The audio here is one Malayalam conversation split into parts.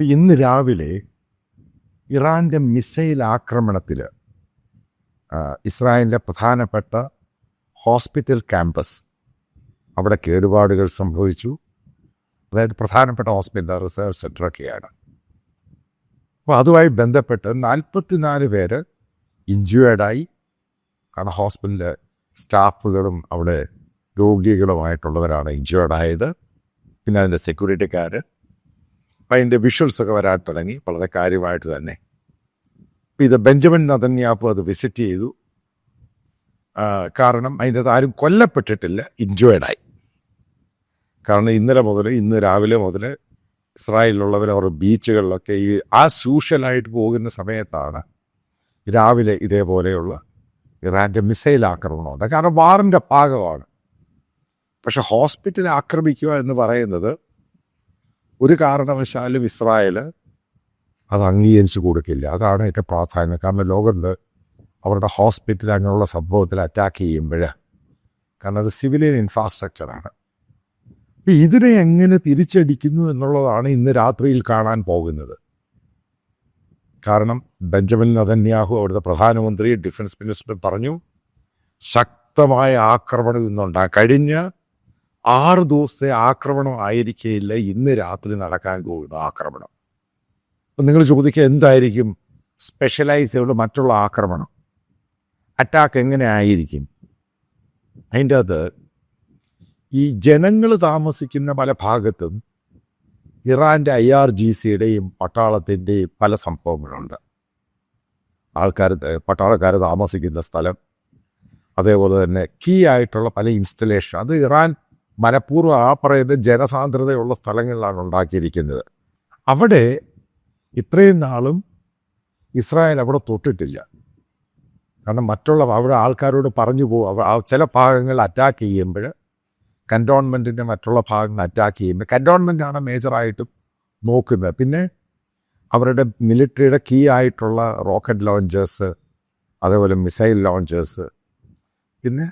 ഇന്ന് രാവിലെ ഇറാന്റെ മിസൈൽ ആക്രമണത്തിൽ ഇസ്രായേലിന്റെ പ്രധാനപ്പെട്ട ഹോസ്പിറ്റൽ ക്യാമ്പസ് അവിടെ കേടുപാടുകൾ സംഭവിച്ചു. അതായത് പ്രധാനപ്പെട്ട ഹോസ്പിറ്റൽ റിസർച്ച് സെന്ററൊക്കെയാണ് അപ്പോൾ അതുമായി ബന്ധപ്പെട്ട് നാൽപ്പത്തിനാല് പേര് ഇഞ്ചുവേർഡായി കാരണം ഹോസ്പിറ്റലിലെ സ്റ്റാഫുകളും അവിടെ രോഗികളുമായിട്ടുള്ളവരാണ് ഇഞ്ചുവേർഡായത് പിന്നെ അതിന്റെ സെക്യൂരിറ്റിക്കാർ അതിന്റെ വിഷ്വൽസൊക്കെ വരാൻ തുടങ്ങി. വളരെ കാര്യമായിട്ട് തന്നെ. ഇത് ബെഞ്ചമിൻ നദന്യാപ്പ് അത് വിസിറ്റ് ചെയ്തു. കാരണം അതിന്റെ ആരും കൊല്ലപ്പെട്ടിട്ടില്ല ഇഞ്ചുവേർഡായി കാരണം ഇന്നലെ മുതൽ ഇന്ന് രാവിലെ മുതൽ ഇസ്രായേലിലുള്ളവർ അവർ ബീച്ചുകളിലൊക്കെ ഈ ആ സൂഷ്യലായിട്ട് പോകുന്ന സമയത്താണ് രാവിലെ ഇതേപോലെയുള്ള ഇറാന്റെ മിസൈൽ ആക്രമണമുണ്ട് കാരണം വാറിന്റെ ഭാഗമാണ്. പക്ഷെ ഹോസ്പിറ്റൽ ആക്രമിക്കുക എന്ന് പറയുന്നത് ഒരു കാരണവശാലും ഇസ്രായേൽ അത് അംഗീകരിച്ചു കൊടുക്കില്ല. അതാണ് ഏറ്റവും പ്രാധാന്യം. കാരണം ലോകത്ത് അവരുടെ ഹോസ്പിറ്റൽ അങ്ങനെയുള്ള സംഭവത്തിൽ അറ്റാക്ക് ചെയ്യുമ്പോൾ കാരണം അത് സിവിലിയൻ ഇൻഫ്രാസ്ട്രക്ചറാണ് അപ്പം ഇതിനെ എങ്ങനെ തിരിച്ചടിക്കുന്നു എന്നുള്ളതാണ് ഇന്ന് രാത്രിയിൽ കാണാൻ പോകുന്നത്. കാരണം ബെഞ്ചമിൻ നതന്യാഹു അവിടുത്തെ പ്രധാനമന്ത്രി ഡിഫൻസ് മിനിസ്റ്റർ പറഞ്ഞു ശക്തമായ ആക്രമണം ഇന്നുണ്ടാകും കഴിഞ്ഞ ആറ് ദിവസത്തെ ആക്രമണം ആയിരിക്കില്ല ഇന്ന് രാത്രി നടക്കാൻ പോകുന്ന ആക്രമണം. അപ്പം നിങ്ങൾ ചോദിക്കുക എന്തായിരിക്കും സ്പെഷ്യലൈസ് ചെയ്ത മറ്റുള്ള ആക്രമണം? അറ്റാക്ക് എങ്ങനെ ആയിരിക്കും? അതിന്റെ അത് ഈ ജനങ്ങൾ താമസിക്കുന്ന പല ഭാഗത്തും ഇറാന്റെ ഐ ആർ ജി സിയുടെയും പട്ടാളത്തിന്റെയും പല സംഭവങ്ങളുണ്ട്. ആൾക്കാർ പട്ടാളക്കാർ താമസിക്കുന്ന സ്ഥലം അതേപോലെ തന്നെ കീ ആയിട്ടുള്ള പല ഇൻസ്റ്റലേഷൻ അത് ഇറാൻ മനഃപൂർവം ആ പറയുന്ന ജനസാന്ദ്രതയുള്ള സ്ഥലങ്ങളിലാണ് ഉണ്ടാക്കിയിരിക്കുന്നത്. അവിടെ ഇത്രയും നാളും ഇസ്രായേൽ അവിടെ തൊട്ടിട്ടില്ല. കാരണം മറ്റുള്ള അവിടെ ആൾക്കാരോട് പറഞ്ഞു പോകും ചില ഭാഗങ്ങൾ അറ്റാക്ക് ചെയ്യുമ്പോൾ കന്റോൺമെന്റിന്റെ മറ്റുള്ള ഭാഗങ്ങൾ അറ്റാക്ക് ചെയ്യുമ്പോൾ കന്റോൺമെന്റാണ് മേജറായിട്ടും നോക്കുന്നത്. പിന്നെ അവരുടെ മിലിറ്ററിയുടെ കീ ആയിട്ടുള്ള റോക്കറ്റ് ലോഞ്ചേഴ്സ് അതേപോലെ മിസൈൽ ലോഞ്ചേഴ്സ് പിന്നെ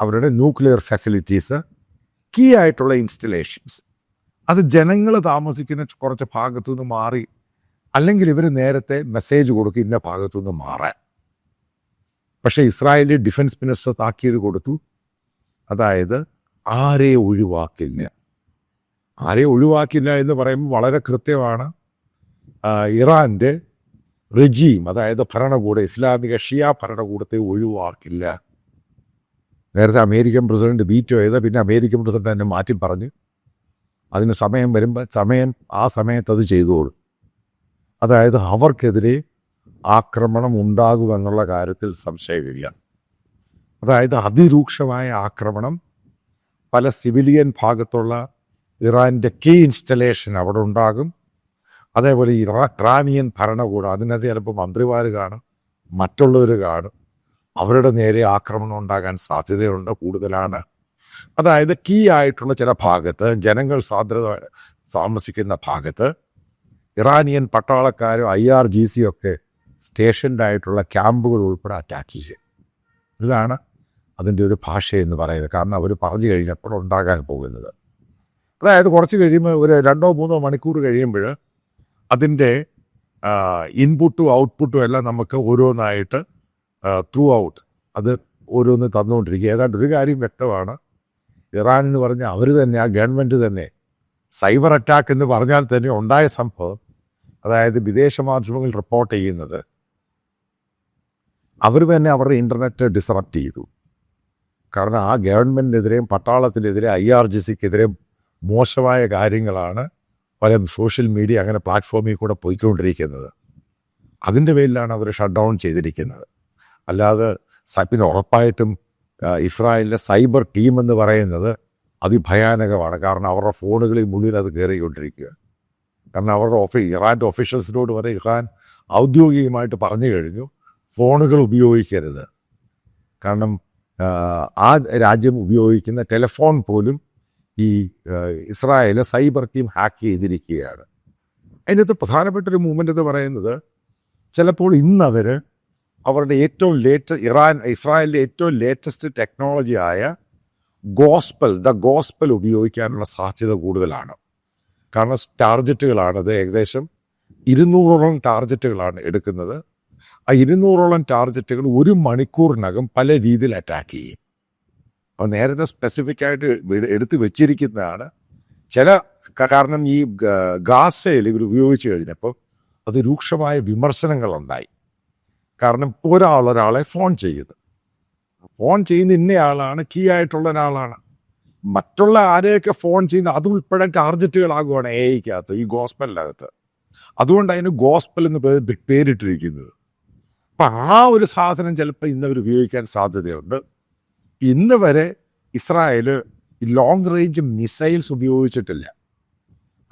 അവരുടെ ന്യൂക്ലിയർ ഫെസിലിറ്റീസ് കീ ആയിട്ടുള്ള ഇൻസ്റ്റലേഷൻസ്. അത് ജനങ്ങൾ താമസിക്കുന്ന കുറച്ച് ഭാഗത്തു നിന്ന് മാറി അല്ലെങ്കിൽ ഇവർ നേരത്തെ മെസ്സേജ് കൊടുക്കും ഇന്ന ഭാഗത്തു നിന്ന് മാറാൻ. പക്ഷേ ഇസ്രായേലി ഡിഫൻസ് മിനിസ്റ്റർ താക്കീത് കൊടുത്തു. അതായത് ആരെ ഒഴിവാക്കില്ല. ആരെ ഒഴിവാക്കില്ല എന്ന് പറയുമ്പോൾ വളരെ കൃത്യമാണ് ഇറാന്റെ റെജീം അതായത് ഭരണകൂടം ഇസ്ലാമിക ഷിയ ഭരണകൂടത്തെ ഒഴിവാക്കില്ല. നേരത്തെ അമേരിക്കൻ പ്രസിഡന്റ് വീറ്റോ ചെയ്ത പിന്നെ അമേരിക്കൻ പ്രസിഡന്റ് എന്നെ മാറ്റി പറഞ്ഞു. അതിന് സമയം വരുമ്പോൾ സമയം ആ സമയത്ത് അത് ചെയ്തോളും. അതായത് അവർക്കെതിരെ ആക്രമണം ഉണ്ടാകുമെന്നുള്ള കാര്യത്തിൽ സംശയമില്ല അതായത് അതിരൂക്ഷമായ ആക്രമണം പല സിവിലിയൻ ഭാഗത്തുള്ള ഇറാന്റെ കീ ഇൻസ്റ്റലേഷൻ അവിടെ ഉണ്ടാകും. അതേപോലെ ഇറാ ഇറാനിയൻ ഭരണകൂടം അതിനകത്ത് ചിലപ്പോൾ മന്ത്രിമാർ കാണും മറ്റുള്ളവർ കാണും. അവരുടെ നേരെ ആക്രമണം ഉണ്ടാകാൻ സാധ്യതയുണ്ട് കൂടുതലാണ്. അതായത് കീ ആയിട്ടുള്ള ചില ഭാഗത്ത് ജനങ്ങൾ സാന്ദ്രത താമസിക്കുന്ന ഭാഗത്ത് ഇറാനിയൻ പട്ടാളക്കാരും ഐ ആർ ജി സി ഒക്കെ സ്റ്റേഷൻഡായിട്ടുള്ള ക്യാമ്പുകൾ ഉൾപ്പെടെ അറ്റാക്ക് ചെയ്യും. ഇതാണ് അതിന്റെ ഒരു ഭാഷ എന്ന് പറയുന്നത്. കാരണം അവർ പറഞ്ഞു കഴിഞ്ഞപ്പോൾ ഉണ്ടാകാൻ പോകുന്നത്. അതായത് കുറച്ച് കഴിയുമ്പോൾ ഒരു രണ്ടോ മൂന്നോ മണിക്കൂർ കഴിയുമ്പോൾ അതിന്റെ ഇൻപുട്ടും ഔട്ട്പുട്ടും എല്ലാം നമുക്ക് ഓരോന്നായിട്ട് ത്രൂ ഔട്ട് അത് ഓരോന്ന് തന്നുകൊണ്ടിരിക്കുക ഏതാണ്ട് ഒരു കാര്യം വ്യക്തമാണ്. ഇറാൻ എന്ന് പറഞ്ഞാൽ അവർ തന്നെ ആ ഗവൺമെന്റ് തന്നെ സൈബർ അറ്റാക്ക് എന്ന് പറഞ്ഞാൽ തന്നെ ഉണ്ടായ സംഭവം. അതായത് വിദേശ മാധ്യമങ്ങൾ റിപ്പോർട്ട് ചെയ്യുന്നത്. അവർ തന്നെ അവരുടെ ഇന്റർനെറ്റ് ഡിസറപ്റ്റ് ചെയ്തു. കാരണം ആ ഗവൺമെന്റിനെതിരെയും പട്ടാളത്തിനെതിരെ ഐ ആർ ജി സിക്കെതിരെയും മോശമായ കാര്യങ്ങളാണ് പല സോഷ്യൽ മീഡിയ അങ്ങനെ പ്ലാറ്റ്ഫോമിൽ കൂടെ പോയിക്കൊണ്ടിരിക്കുന്നത്. അതിന്റെ പേരിലാണ് അവർ ഷട്ട് ഡൗൺ ചെയ്തിരിക്കുന്നത്. അല്ലാതെ പിന്നെ ഉറപ്പായിട്ടും ഇസ്രായേലിലെ സൈബർ ടീം എന്ന് പറയുന്നത് അതിഭയാനകമാണ്. കാരണം അവരുടെ ഫോണുകളിൽ മുഴുവൻ അത് കയറിക്കൊണ്ടിരിക്കുക കാരണം അവരുടെ ഓഫീ ഇറാന്റെ ഒഫീഷ്യൽസിനോട് വരെ ഇറാൻ ഔദ്യോഗികമായിട്ട് പറഞ്ഞു കഴിഞ്ഞു ഫോണുകൾ ഉപയോഗിക്കരുത്. കാരണം ആ, രാജ്യം ഉപയോഗിക്കുന്ന ടെലിഫോൺ പോലും ഈ ഇസ്രായേലെ സൈബർ ടീം ഹാക്ക് ചെയ്തിരിക്കുകയാണ്. അതിനകത്ത് പ്രധാനപ്പെട്ട ഒരു മൂവ്മെന്റ് എന്ന് പറയുന്നത് ചിലപ്പോൾ ഇന്ന് അവർ അവരുടെ ഏറ്റവും ലേറ്റ ഇറാൻ ഇസ്രായേലിലെ ഏറ്റവും ലേറ്റസ്റ്റ് ടെക്നോളജിയായ ഗോസ്പൽ ദ ഗോസ്പൽ ഉപയോഗിക്കാനുള്ള സാധ്യത കൂടുതലാണ്. കാരണം ടാർജറ്റുകളാണത് ഏകദേശം ഇരുന്നൂറോളം ടാർജറ്റുകളാണ് എടുക്കുന്നത്. ആ ഇരുന്നൂറോളം ടാർജറ്റുകൾ ഒരു മണിക്കൂറിനകം പല രീതിയിൽ അറ്റാക്ക് ചെയ്യും. അപ്പോൾ നേരത്തെ സ്പെസിഫിക് ആയിട്ട് എടുത്തു വെച്ചിരിക്കുന്നതാണ്. ചില കാരണം ഈ ഗാസയിൽ ഇവർ ഉപയോഗിച്ച് കഴിഞ്ഞപ്പോൾ അത് രൂക്ഷമായ വിമർശനങ്ങളുണ്ടായി. കാരണം ഒരാൾ ഒരാളെ ഫോൺ ചെയ്ത് ഫോൺ ചെയ്യുന്ന ഇന്നയാളാണ് കീ ആയിട്ടുള്ള ഒരാളാണ്. മറ്റുള്ള ആരെയൊക്കെ ഫോൺ ചെയ്യുന്ന അത് ഉൾപ്പെടെ ടാർജറ്റുകളാകുവാണ് എ ഐക്കകത്ത് ഈ ഗോസ്പലിനകത്ത്. അതുകൊണ്ട് അതിന് ഗോസ്പൽ എന്ന് പേര് പേരിട്ടിരിക്കുന്നത്. അപ്പം ആ ഒരു സാധനം ചിലപ്പോൾ ഇന്ന് അവർ ഉപയോഗിക്കാൻ സാധ്യതയുണ്ട്. ഇന്ന് വരെ ഇസ്രായേൽ ലോങ് റേഞ്ച് മിസൈൽസ് ഉപയോഗിച്ചിട്ടില്ല.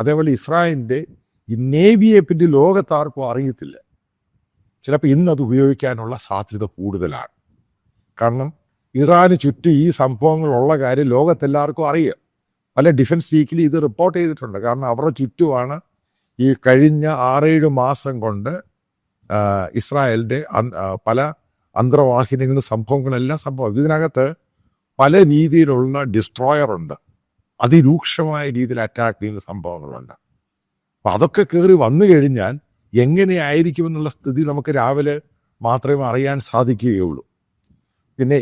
അതേപോലെ ഇസ്രായേലിന്റെ ഈ നേവിയെ പറ്റി ലോകത്താർക്കും അറിയത്തില്ല. ചിലപ്പോൾ ഇന്ന് അത് ഉപയോഗിക്കാനുള്ള സാധ്യത കൂടുതലാണ്. കാരണം ഇറാന് ചുറ്റും ഈ സംഭവങ്ങളുള്ള കാര്യം ലോകത്തെല്ലാവർക്കും അറിയാം. പല ഡിഫൻസ് വീക്കിൽ ഇത് റിപ്പോർട്ട് ചെയ്തിട്ടുണ്ട്. കാരണം അവരുടെ ചുറ്റുമാണ് ഈ കഴിഞ്ഞ ആറേഴ് മാസം കൊണ്ട് ഇസ്രായേലിന്റെ പല അന്തർവാഹിനികളും സംഭവങ്ങളെല്ലാം സംഭവം. ഇതിനകത്ത് പല രീതിയിലുള്ള ഡിസ്ട്രോയർ ഉണ്ട്. അതിരൂക്ഷമായ രീതിയിൽ അറ്റാക്ക് ചെയ്യുന്ന സംഭവങ്ങളുണ്ട്. അപ്പം അതൊക്കെ കയറി വന്നു കഴിഞ്ഞാൽ എങ്ങനെയായിരിക്കുമെന്നുള്ള സ്ഥിതി നമുക്ക് രാവിലെ മാത്രമേ അറിയാൻ സാധിക്കുകയുള്ളൂ. പിന്നെ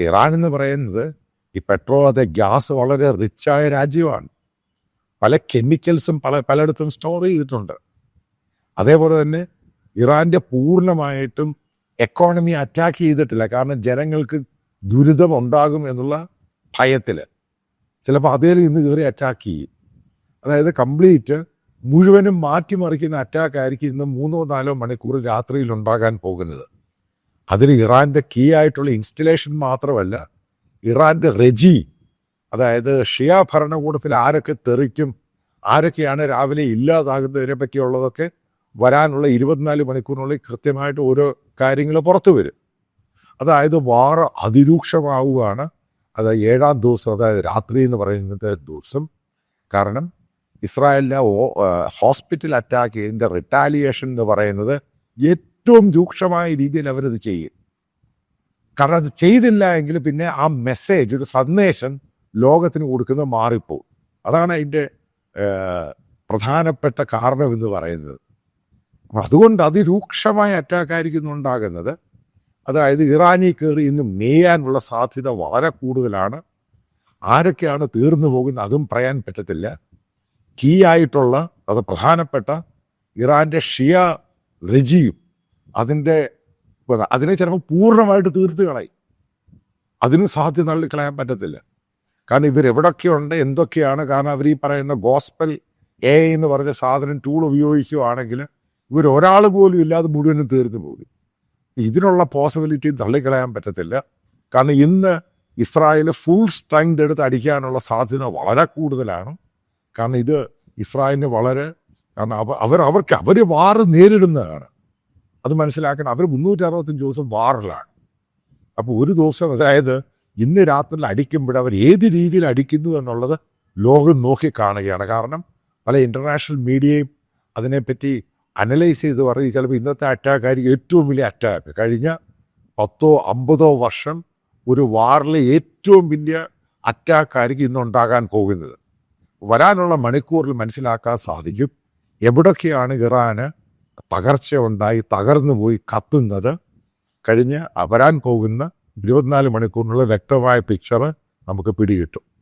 ഇറാൻ എന്ന് പറയുന്നത് ഈ പെട്രോൾ അതെ ഗ്യാസ് വളരെ റിച്ചായ രാജ്യമാണ്. പല കെമിക്കൽസും പല പലയിടത്തും സ്റ്റോർ ചെയ്തിട്ടുണ്ട്. അതേപോലെ തന്നെ ഇറാന്റെ പൂർണമായിട്ടും എക്കോണമി അറ്റാക്ക് ചെയ്തിട്ടില്ല. കാരണം ജനങ്ങൾക്ക് ദുരിതം ഉണ്ടാകും എന്നുള്ള ഭയത്തിൽ ചിലപ്പോൾ അതേ നിന്ന് കയറി അറ്റാക്ക് ചെയ്യും. അതായത് കംപ്ലീറ്റ് മുഴുവനും മാറ്റിമറിക്കുന്ന അറ്റാക്ക് ആയിരിക്കും ഇന്ന് മൂന്നോ നാലോ മണിക്കൂർ രാത്രിയിൽ ഉണ്ടാകാൻ പോകുന്നത്. അതിൽ ഇറാന്റെ കീ ആയിട്ടുള്ള ഇൻസ്റ്റലേഷൻ മാത്രമല്ല ഇറാന്റെ റെജി അതായത് ഷിയ ഭരണകൂടത്തിൽ ആരൊക്കെ തെറിക്കും ആരൊക്കെയാണ് രാവിലെ ഇല്ലാതാകുന്നതിനെ പറ്റിയുള്ളതൊക്കെ വരാനുള്ള ഇരുപത്തിനാല് മണിക്കൂറിനുള്ളിൽ കൃത്യമായിട്ട് ഓരോ കാര്യങ്ങൾ പുറത്തു വരും. അതായത് വാറ അതിരൂക്ഷമാവുകയാണ്. അത് ഏഴാം ദിവസം അതായത് രാത്രി എന്ന് പറയുന്നത് ദിവസം. കാരണം ആ, ഹോസ്പിറ്റൽ അറ്റാക്ക് ഇതിന്റെ റിട്ടാലിയേഷൻ എന്ന് പറയുന്നത് ഏറ്റവും രൂക്ഷമായ രീതിയിൽ അവരത് ചെയ്യും. കാരണം അത് ചെയ്തില്ല എങ്കിൽ പിന്നെ ആ മെസ്സേജ് ഒരു സന്ദേശം ലോകത്തിന് കൊടുക്കുന്നത് മാറിപ്പോവും. അതാണ് അതിന്റെ പ്രധാനപ്പെട്ട കാരണം എന്ന് പറയുന്നത്. അതുകൊണ്ട് അതിരൂക്ഷമായ അറ്റാക്കായിരിക്കും ഉണ്ടാകുന്നത്. അതായത് ഇറാനി കയറി ഇന്ന് മേയാനുള്ള സാധ്യത വളരെ കൂടുതലാണ്. ആരൊക്കെയാണ് തീർന്നു പോകുന്നത് അതും പറയാൻ പറ്റത്തില്ല. കീ ആയിട്ടുള്ള അത് പ്രധാനപ്പെട്ട ഇറാന്റെ ഷിയ റെജിയും അതിന്റെ അതിനെ ചിലപ്പോൾ പൂർണമായിട്ട് തീർത്ത് കളയും. അതിനും സാധ്യത തള്ളിക്കളയാൻ പറ്റത്തില്ല. കാരണം ഇവരെവിടൊക്കെയുണ്ട് എന്തൊക്കെയാണ്? കാരണം അവർ ഈ പറയുന്ന ഗോസ്പൽ എ എന്ന് പറഞ്ഞ സാധനം ടൂൾ ഉപയോഗിക്കുകയാണെങ്കിൽ ഇവർ ഒരാൾ പോലും ഇല്ലാതെ മുഴുവനും തീർന്നു പോകും ഇതിനുള്ള പോസിബിലിറ്റി തള്ളിക്കളയാൻ പറ്റത്തില്ല. കാരണം ഇന്ന് ഇസ്രായേൽ ഫുൾ സ്ട്രെങ്ത് എടുത്ത് അടിക്കാനുള്ള സാധ്യത വളരെ കൂടുതലാണ്. കാരണം ഇത് ഇസ്രായേലിന് വളരെ കാരണം അവ അവർ അവർക്ക് അവർ വാറ് നേരിടുന്നതാണ്. അത് മനസ്സിലാക്കണം. അവർ മുന്നൂറ്റി അറുപത്തഞ്ച് ദിവസം വാറിലാണ്. അപ്പോൾ ഒരു ദിവസം അതായത് ഇന്ന് രാത്രിയിൽ അടിക്കുമ്പോൾ അവർ ഏത് രീതിയിൽ അടിക്കുന്നു എന്നുള്ളത് ലോകം നോക്കി കാണുകയാണ്. കാരണം പല ഇന്റർനാഷണൽ മീഡിയയും അതിനെപ്പറ്റി അനലൈസ് ചെയ്ത് പറയും. ചിലപ്പോൾ ഇന്നത്തെ അറ്റാക്ക് ആയിരിക്കും ഏറ്റവും വലിയ അറ്റാക്ക് കഴിഞ്ഞ പത്തോ അമ്പതോ വർഷം ഒരു വാറിലെ ഏറ്റവും വലിയ അറ്റാക്ക് ആയിരിക്കും ഇന്നുണ്ടാകാൻ പോകുന്നത്. വരാനുള്ള മണിക്കൂറിൽ മനസ്സിലാക്കാൻ സാധിക്കും. എവിടൊക്കെയാണ് ഇറാന് തകർച്ച ഉണ്ടായി തകർന്നു പോയി കത്തുന്നത്? കഴിഞ്ഞ് വരാൻ പോകുന്ന ഇരുപത്തിനാല് മണിക്കൂറിനുള്ള വ്യക്തമായ പിക്ചർ നമുക്ക് പിടികിട്ടും.